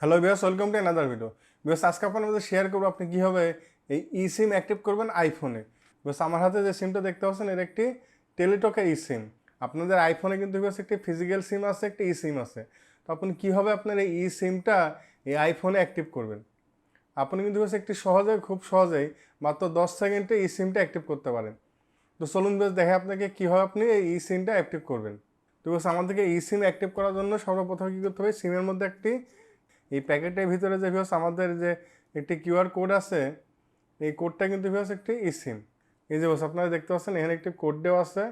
Hello Biyas welcome to another video Biyas আজকে আপনার share করব আপনি কীভাবে এই ই সিম অ্যাক্টিভ করবেন আইফোনে বিয়াস আমার হাতে যে সিমটা দেখতে পাচ্ছেন, এর একটি টেলিটকের ই সিম আপনাদের আইফোনে কিন্তু বিয়াস একটি ফিজিক্যাল সিম আছে, একটি ই সিম আছে। তো আপনি কীভাবে আপনার এই ই সিমটা এই আইফোনে অ্যাক্টিভ করবেন? আপনি কিন্তু বেশ একটি সহজে, খুব সহজেই মাত্র দশ সেকেন্ডে ই সিমটা অ্যাক্টিভ করতে পারেন। তো চলুন বেশ দেখে আপনাকে কীভাবে আপনি এই ই সিমটা অ্যাক্টিভ করবেন। তো বেশ আমাদেরকে ই সিম অ্যাক্টিভ করার জন্য সর্বপ্রথম কী করতে হবে? সিমের মধ্যে একটি এই প্যাকেটের ভিতরে যে ভিউস আমাদের যে একটি কিউআর কোড আছে, এই কোডটা কিন্তু ভিউস একটি ই সিম এই যে আপনারা দেখতে পাচ্ছেন, এখানে একটি কোড দেওয়া আছে।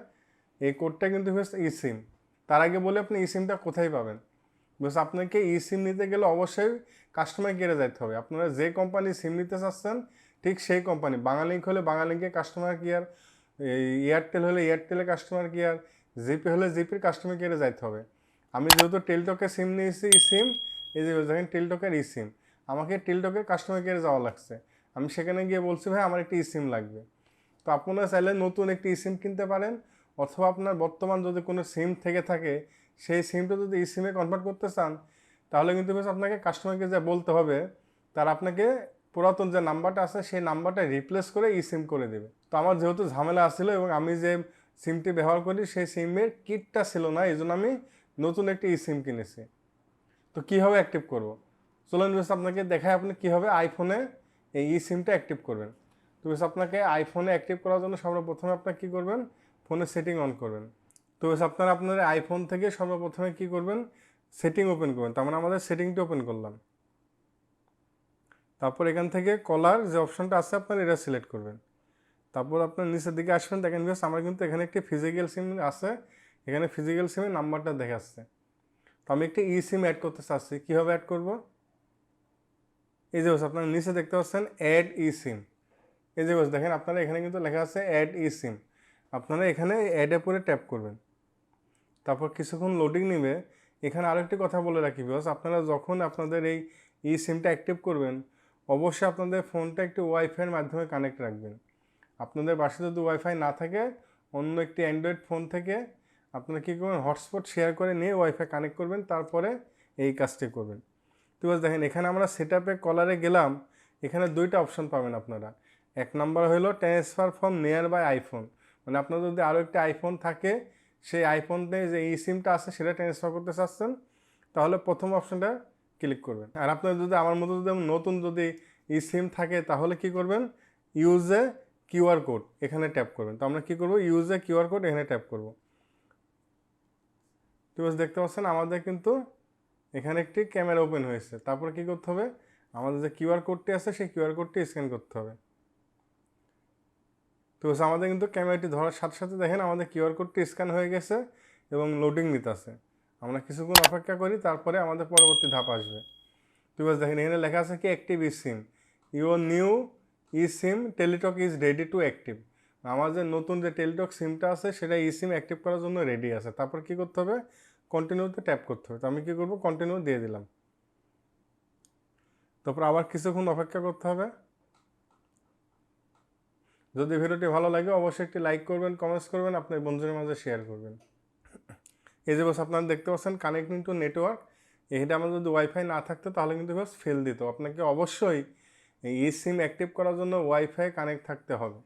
এই কোডটা কিন্তু ভিউস ই সিম তার আগে বলে আপনি ই সিমটা কোথায় পাবেন? বস আপনাকে ই সিম নিতে গেলে অবশ্যই কাস্টমার কেয়ারে যাইতে হবে। আপনারা যে কোম্পানি সিম নিতে চাচ্ছেন, ঠিক সেই কোম্পানি বাঙালিঙ্ক হলে বাঙালিঙ্কে কাস্টমার কেয়ার এয়ারটেল হলে এয়ারটেলের কাস্টমার কেয়ার জিপি হলে জিপির কাস্টমার কেয়ারে যাইতে হবে। আমি যেহেতু টেলটকে সিম নিয়েছি ই সিম এই যে দেখেন টেলটকের ই সিম আমাকে টেলটকের কাস্টমার কেয়ারে যাওয়া লাগছে। আমি সেখানে গিয়ে বলছি, ভাই, আমার একটি ই সিম লাগবে। তো আপনারা চাইলে নতুন একটি ই সিম কিনতে পারেন, অথবা আপনার বর্তমান যদি কোনো সিম থেকে থাকে, সেই সিমটা যদি ই সিমে কনভার্ট করতে চান, তাহলে কিন্তু বেশ আপনাকে কাস্টমারকে যা বলতে হবে, তার আপনাকে পুরাতন যে নাম্বারটা আছে, সেই নাম্বারটা রিপ্লেস করে ই সিম করে দেবে। তো আমার যেহেতু ঝামেলা আসছিল এবং আমি যে সিমটি ব্যবহার করি, সেই সিমের কিটটা ছিল না, এই জন্য আমি নতুন একটি ই সিম কিনেছি। তো কীভাবে অ্যাক্টিভ করব? চলুন বেশ আপনাকে দেখায় আপনি কীভাবে আইফোনে এই ই সিমটা অ্যাক্টিভ করবেন। তো বেশ আপনাকে আইফোনে অ্যাক্টিভ করার জন্য সর্বপ্রথমে আপনার কী করবেন? ফোনে সেটিং অন করবেন। তো বেশ আপনারা আপনার আইফোন থেকে সর্বপ্রথমে কী করবেন? সেটিং ওপেন করবেন। তার মানে আমাদের সেটিংটি ওপেন করলাম। তারপর এখান থেকে কলার যে অপশনটা আছে, আপনার এটা সিলেক্ট করবেন। তারপর আপনার নিচের দিকে আসবেন। দেখেন বেশ আমার কিন্তু এখানে একটি ফিজিক্যাল সিম আছে। এখানে ফিজিক্যাল সিমের নাম্বারটা দেখাচ্ছে তো আমি একটি ই সিম অ্যাড করতে চাচ্ছি। কীভাবে অ্যাড করব? এই যে আপনারা নিচে দেখতে পাচ্ছেন অ্যাড ই সিম এই যে দেখেন আপনারা এখানে কিন্তু লেখা আছে অ্যাড ই সিম আপনারা এখানে অ্যাডে পরে ট্যাপ করবেন। তারপর কিছুক্ষণ লোডিং নেবে। এখানে আরেকটি কথা বলে রাখি বস, আপনারা যখন আপনাদের এই ই সিমটা অ্যাক্টিভ করবেন, অবশ্যই আপনাদের ফোনটা একটি ওয়াইফাইয়ের মাধ্যমে কানেক্ট রাখবেন। আপনাদের বাসায় যদি ওয়াইফাই না থাকে, অন্য একটি অ্যান্ড্রয়েড ফোন থেকে আপনারা কী করবেন? হটস্পট শেয়ার করে নিয়ে ওয়াইফাই কানেক্ট করবেন, তারপরে এই কাজটি করবেন। তো দেখেন, এখানে আমরা সেট আপে কলারে গেলাম, এখানে দুইটা অপশন পাবেন আপনারা। এক নম্বর হলো transfer from near by iPhone মানে আপনার যদি আরও একটি আইফোন থাকে, সেই আইফোনতে যে ই সিমটা আছে, সেটা ট্রান্সফার করতে চাচ্ছেন, তাহলে প্রথম অপশনটা ক্লিক করবেন। আর আপনার যদি, আমার মতো যদি নতুন যদি ই সিম থাকে, তাহলে কি করবেন? ইউজে কিউআর কোড এখানে ট্যাপ করবেন। তো আমরা কী করব? ইউজে কিউআর কোড এখানে ট্যাপ করব। তো বাস দেখতে পাচ্ছেন, আমাদের কিন্তু এখানে একটি ক্যামেরা ওপেন হয়েছে। তারপরে কী করতে হবে? আমাদের যে কিউআর কোডটি আছে, সেই কিউআর কোডটি স্ক্যান করতে হবে। তো আমাদের কিন্তু ক্যামেরাটি ধরার সাথে সাথে দেখেন, আমাদের কিউআর কোডটি স্ক্যান হয়ে গেছে এবং লোডিং নিতেছে। আমরা কিছুক্ষণ অপেক্ষা করি, তারপরে আমাদের পরবর্তী ধাপ আসবে। তো দেখেন, এখানে লেখা আছে কি active e SIM your new e SIM Teletalk is ready to active আমার যে নতুন যে টেলিটক সিমটা আছে, সেটা ই সিম অ্যাক্টিভ করার জন্য রেডি আছে। তারপর কী করতে হবে? কন্টিনিউতে ট্যাপ করতে হবে। তো আমি কী করব? কন্টিনিউ দিয়ে দিলাম। তারপর আবার কিছুক্ষণ অপেক্ষা করতে হবে। যদি ভিডিওটি ভালো লাগে, অবশ্যই একটি লাইক করবেন কমেন্টস করবেন, আপনার বন্ধুদের মাঝে শেয়ার করবেন। এই যে বস আপনারা দেখতে পাচ্ছেন কানেক্টিং টু নেটওয়ার্ক এইটা আমার যদি ওয়াইফাই না থাকতো, তাহলে কিন্তু বাস ফেল দিত। আপনাকে অবশ্যই ই সিম অ্যাক্টিভ করার জন্য ওয়াইফাই কানেক্ট থাকতে হবে।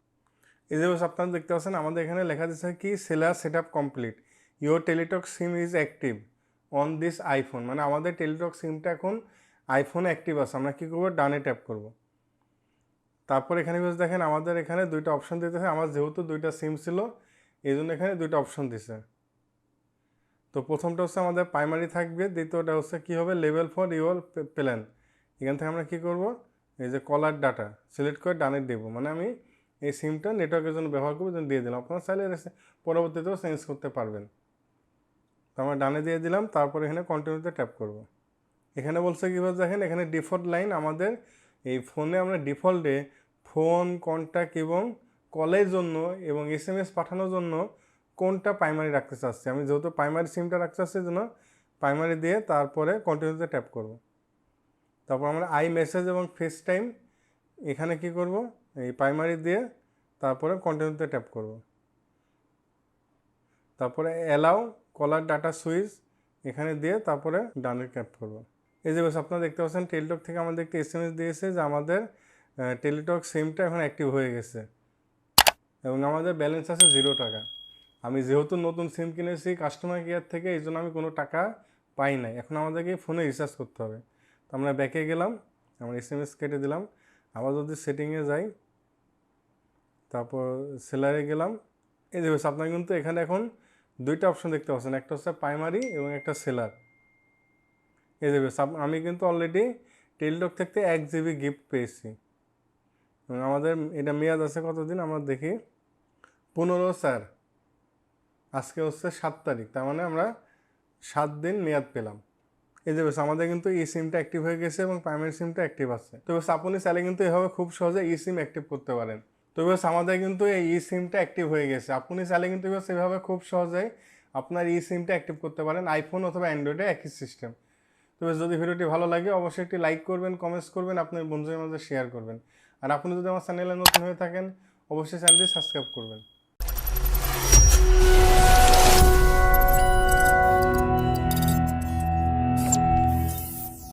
এই যে আপনারা দেখতে পাচ্ছেন, আমাদের এখানে লেখা দিচ্ছে কি, cellular set up complete. Your Teletalk SIM is active on this iPhone মানে আমাদের টেলিটক সিমটা এখন আইফোন অ্যাক্টিভ আছে। আমরা কী করব? ডানে ট্যাপ করব। তারপর এখানে বেশ দেখেন, আমাদের এখানে দুইটা অপশন দিতেছে। আমার যেহেতু দুইটা সিম ছিল এই জন্য এখানে দুইটা অপশন দিছে। তো প্রথমটা হচ্ছে আমাদের প্রাইমারি থাকবে, দ্বিতীয়টা হচ্ছে কী হবে? লেভেল ফর ইউর প্ল্যান এখান থেকে আমরা কী করব? এই যে কলার ডাটা সিলেক্ট করে ডানে দেবো। মানে আমি এই সিমটা নেটওয়ার্কের জন্য ব্যবহার করব জন্য দিয়ে দিলাম। আপনারা চাইলে পরবর্তীতেও চেঞ্জ করতে পারবেন। তো আমরা ডানে দিয়ে দিলাম, তারপর এখানে কন্টিনিউতে ট্যাপ করব। এখানে বলছে কীভাবে দেখেন এখানে ডিফল্ট লাইন আমাদের, এই ফোনে আমরা ডিফল্টে ফোন কন্ট্যাক্ট এবং কলের জন্য এবং এস এম এস পাঠানোর জন্য কোনটা প্রাইমারি রাখতে চাচ্ছি? আমি যেহেতু প্রাইমারি সিমটা রাখতে চাচ্ছি জন্য প্রাইমারি দিয়ে তারপরে কন্টিনিউতে ট্যাপ করব। তারপর আমরা আই মেসেজ এবং ফেস টাইম এখানে কি করব? এই প্রাইমারি দিয়ে তারপরে কন্টিনিউতে ট্যাপ করব। তারপরে অ্যালাউ কলার ডাটা সুইচ এখানে দিয়ে তারপরে ডানে ট্যাপ করব। এই যে বেশ, আপনারা দেখতে পাচ্ছেন টেলিটক থেকে আমাদের একটি এস দিয়েছে যে আমাদের টেলিটক সিমটা এখন অ্যাক্টিভ হয়ে গেছে। এবং আমাদের ব্যালেন্স আছে জিরো টাকা। আমি যেহেতু নতুন সিম কিনেছি কাস্টমার কেয়ার থেকে, এই জন্য আমি কোনো টাকা পাই নাই। এখন আমাদেরকে ফোনে রিচার্জ করতে হবে। তো আমরা ব্যাকে গেলাম, আমরা এস এম এস কেটে দিলাম। আবার যদি সেটিংয়ে যাই তারপর সেলারে গেলাম। এই যে আপনার কিন্তু এখানে এখন দুইটা অপশন দেখতে পাচ্ছেন। একটা হচ্ছে প্রাইমারি এবং একটা সেলার এই যে আমি কিন্তু অলরেডি টেলিটক থেকে এক জিবি গিফট পেয়েছি। আমাদের এটা মেয়াদ আছে কতদিন? আমরা দেখি পনেরো, স্যার। আজকে হচ্ছে সাত তারিখ, তার মানে আমরা সাত দিন মেয়াদ পেলাম। এই যে আমাদের কিন্তু ই সিমটা অ্যাক্টিভ হয়ে গেছে এবং প্রাইমারি সিমটা অ্যাক্টিভ আছে। তো বেশ, আপনি চাইলে কিন্তু এভাবে খুব সহজে ই সিম অ্যাক্টিভ করতে পারেন। তো বেশ আমাদের কিন্তু এই ই সিমটা অ্যাক্টিভ হয়ে গেছে। আপনি চাইলে কিন্তু বেশ এভাবে খুব সহজেই আপনার ই সিমটা অ্যাক্টিভ করতে পারেন আইফোন অথবা অ্যান্ড্রয়েডে একই সিস্টেম তো বেশ যদি ভিডিওটি ভালো লাগে, অবশ্যই একটি লাইক করবেন কমেন্টস করবেন, আপনার বন্ধুদের মাঝে শেয়ার করবেন। আর আপনি যদি আমার চ্যানেলে নতুন হয়ে থাকেন, অবশ্যই চ্যানেলটি সাবস্ক্রাইব করবেন।